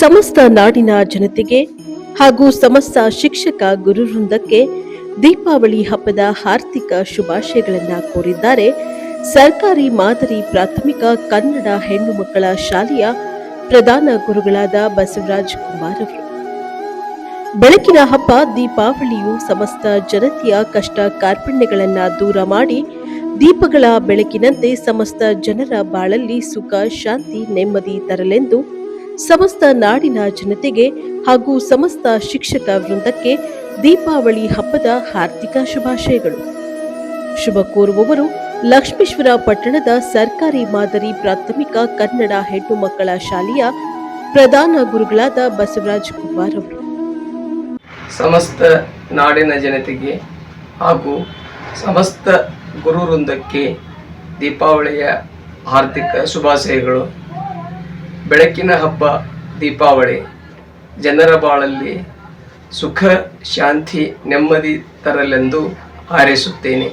ಸಮಸ್ತ ನಾಡಿನ ಜನತೆಗೆ ಹಾಗೂ ಸಮಸ್ತ ಶಿಕ್ಷಕ ಗುರುವೃಂದಕ್ಕೆ ದೀಪಾವಳಿ ಹಬ್ಬದ ಹಾರ್ದಿಕ ಶುಭಾಶಯಗಳನ್ನು ಕೋರಿದ್ದಾರೆ. ಸರ್ಕಾರಿ ಮಾದರಿ ಪ್ರಾಥಮಿಕ ಕನ್ನಡ ಹೆಣ್ಣು ಮಕ್ಕಳ ಶಾಲೆಯ ಪ್ರಧಾನ ಗುರುಗಳಾದ ಬಸವರಾಜ್ ಕುಮಾರ್ ಅವರು. ಬೆಳಕಿನ ಹಬ್ಬ ದೀಪಾವಳಿಯು ಸಮಸ್ತ ಜನತೆಯ ಕಷ್ಟ ಕಾರ್ಪಣ್ಯಗಳನ್ನು ದೂರ ಮಾಡಿ ದೀಪಗಳ ಬೆಳಕಿನಂತೆ ಸಮಸ್ತ ಜನರ ಬಾಳಲ್ಲಿ ಸುಖ, ಶಾಂತಿ, ನೆಮ್ಮದಿ ತರಲೆಂದು ಸಮಸ್ತ ನಾಡಿನ ಜನತೆಗೆ ಹಾಗೂ ಸಮಸ್ತ ಶಿಕ್ಷಕ ವೃಂದಕ್ಕೆ ದೀಪಾವಳಿ ಹಬ್ಬದ ಹಾರ್ದಿಕ ಶುಭಾಶಯಗಳು. ಶುಭ ಕೋರುವವರು ಲಕ್ಷ್ಮೇಶ್ವರ ಪಟ್ಟಣದ ಸರ್ಕಾರಿ ಮಾದರಿ ಪ್ರಾಥಮಿಕ ಕನ್ನಡ ಹೆಣ್ಣು ಮಕ್ಕಳ ಶಾಲೆಯ ಪ್ರಧಾನ ಗುರುಗಳಾದ ಬಸವರಾಜ್ ಕುಮಾರ್ ಅವರು. ಸಮಸ್ತ ನಾಡಿನ ಜನತೆಗೆ ಹಾಗೂ ಸಮಸ್ತ ಗುರು ವೃಂದಕ್ಕೆ ದೀಪಾವಳಿಯ ಹಾರ್ದಿಕ ಶುಭಾಶಯಗಳು. ಬೆಳಕಿನ ಹಬ್ಬ ದೀಪಾವಳಿ ಜನರ ಬಾಳಲ್ಲಿ ಸುಖ ಶಾಂತಿ ನೆಮ್ಮದಿ ತರಲೆಂದು ಹಾರೈಸುತ್ತೇನೆ.